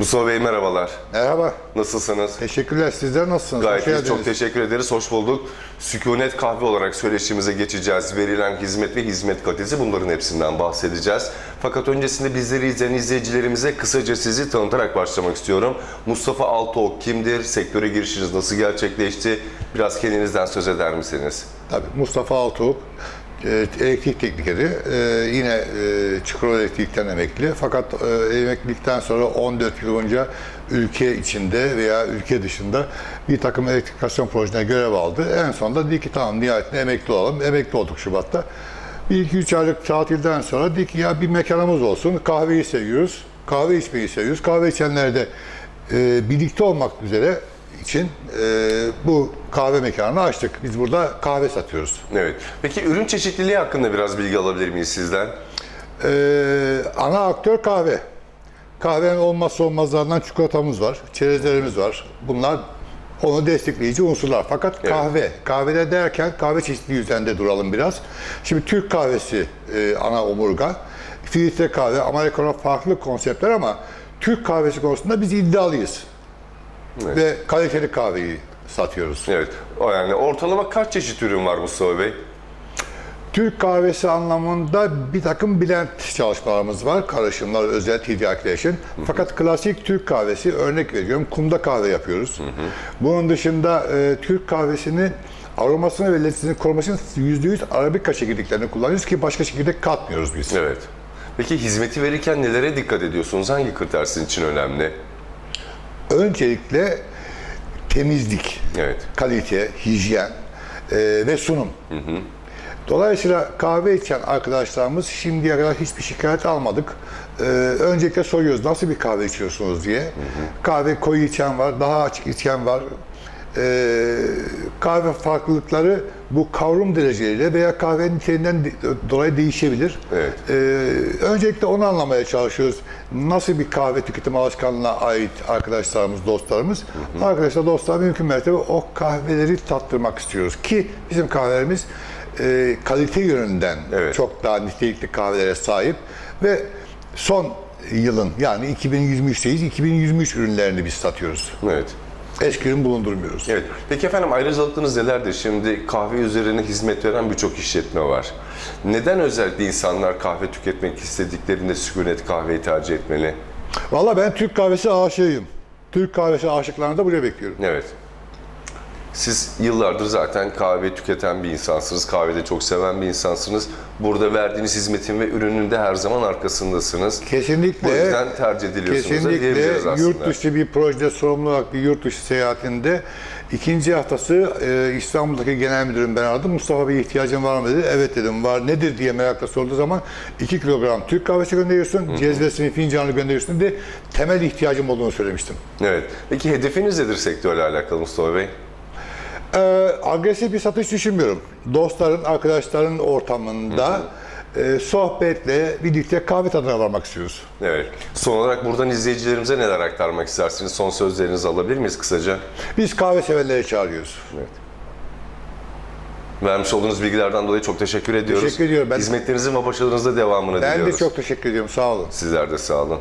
Mustafa Bey merhabalar. Merhaba. Nasılsınız? Teşekkürler. Sizler nasılsınız? Gayet iyi. Çok teşekkür ederiz. Hoş bulduk. Sükunet kahve olarak söyleşimize geçeceğiz. Verilen hizmet ve hizmet kalitesi bunların hepsinden bahsedeceğiz. Fakat öncesinde bizleri izleyen izleyicilerimize kısaca sizi tanıtarak başlamak istiyorum. Mustafa Altıok kimdir? Sektöre girişiniz nasıl gerçekleşti? Biraz kendinizden söz eder misiniz? Tabii Mustafa Altuğ, e, elektrik teknikeri. E, yine e, Çukurova Elektrik'ten emekli. Fakat e, emeklilikten sonra 14 yıl boyunca ülke içinde veya ülke dışında bir takım elektrikasyon projelerine görev aldı. En sonunda dedi ki tamam nihayetinde emekli olalım. Emekli olduk Şubat'ta. Bir iki üç aylık tatilden sonra dedik ki ya bir mekanımız olsun. Kahveyi seviyoruz. Kahve içmeyi seviyoruz. Kahve içenler de e, birlikte olmak üzere için e, bu kahve mekanını açtık. Biz burada kahve satıyoruz. Evet. Peki ürün çeşitliliği hakkında biraz bilgi alabilir miyiz sizden? E, ana aktör kahve. Kahvenin olmazsa olmazlarından çikolatamız var, çerezlerimiz var. Bunlar onu destekleyici unsurlar. Fakat kahve, kahvede derken kahve çeşitliliği üzerinde duralım biraz. Şimdi Türk kahvesi e, ana omurga. Filtre kahve, Amerikano farklı konseptler ama Türk kahvesi konusunda biz iddialıyız. Ve kaliteli kahveyi satıyoruz. Evet. O yani ortalama kaç çeşit ürün var Mustafa Bey? Türk kahvesi anlamında bir takım blend çalışmalarımız var. Karışımlar, özel tiryakleşin. Fakat klasik Türk kahvesi, örnek veriyorum, kumda kahve yapıyoruz. Bunun dışında e, Türk kahvesini aromasını ve lezzetini koruması için %100 arabika çekirdeklerini kullanıyoruz ki başka çekirdek katmıyoruz biz. Evet. Peki hizmeti verirken nelere dikkat ediyorsunuz? Hangi kriter sizin için önemli? Öncelikle temizlik, Evet. kalite, hijyen e, ve sunum. Dolayısıyla kahve içen arkadaşlarımız şimdiye kadar hiçbir şikayet almadık. Ee, öncelikle soruyoruz nasıl bir kahve içiyorsunuz diye. Kahve koyu içen var, daha açık içen var. Ee, kahve farklılıkları bu kavrum dereceleriyle veya kahvenin niteliğinden de- dolayı değişebilir. Evet. Ee, öncelikle onu anlamaya çalışıyoruz. Nasıl bir kahve tüketim alışkanlığına ait arkadaşlarımız, dostlarımız. Arkadaşlar, dostlar mümkün mertebe o kahveleri tattırmak istiyoruz. Ki bizim kahvelerimiz e, kalite yönünden Evet. çok daha nitelikli kahvelere sahip ve son yılın yani 2023'teyiz. 2023 ürünlerini biz satıyoruz. Evet. Ürün bulundurmuyoruz. Evet. Peki efendim ayrıcalıklarınız nelerdir? Şimdi kahve üzerine hizmet veren birçok işletme var. Neden özellikle insanlar kahve tüketmek istediklerinde sükunet kahveyi tercih etmeli? Valla ben Türk kahvesi aşığıyım. Türk kahvesi aşıklarını da buraya bekliyorum. Evet. Siz yıllardır zaten kahve tüketen bir insansınız. Kahvede çok seven bir insansınız. Burada verdiğiniz hizmetin ve ürünün de her zaman arkasındasınız. Kesinlikle. Bu yüzden tercih ediliyorsunuz da Kesinlikle aslında. yurt dışı bir projede sorumlu olarak bir yurt dışı seyahatinde ikinci haftası e, İstanbul'daki genel müdürüm ben aradım. Mustafa Bey ihtiyacın var mı dedi. Evet dedim var. Nedir diye merakla sorduğu zaman 2 kilogram Türk kahvesi gönderiyorsun. Cezvesini fincanını gönderiyorsun diye temel ihtiyacım olduğunu söylemiştim. Evet. Peki hedefiniz nedir sektörle alakalı Mustafa Bey? Ee, agresif bir satış düşünmüyorum. Dostların, arkadaşların ortamında e, sohbetle birlikte kahve tadına varmak istiyoruz. Evet. Son olarak buradan izleyicilerimize neler aktarmak istersiniz? Son sözlerinizi alabilir miyiz kısaca? Biz kahve severleri çağırıyoruz. Evet. Vermiş olduğunuz bilgilerden dolayı çok teşekkür ediyoruz. Teşekkür ediyorum. Ben- Hizmetlerinizin ve başarınızda devamını Ben diliyoruz. de çok teşekkür ediyorum. Sağ olun. Sizler de sağ olun.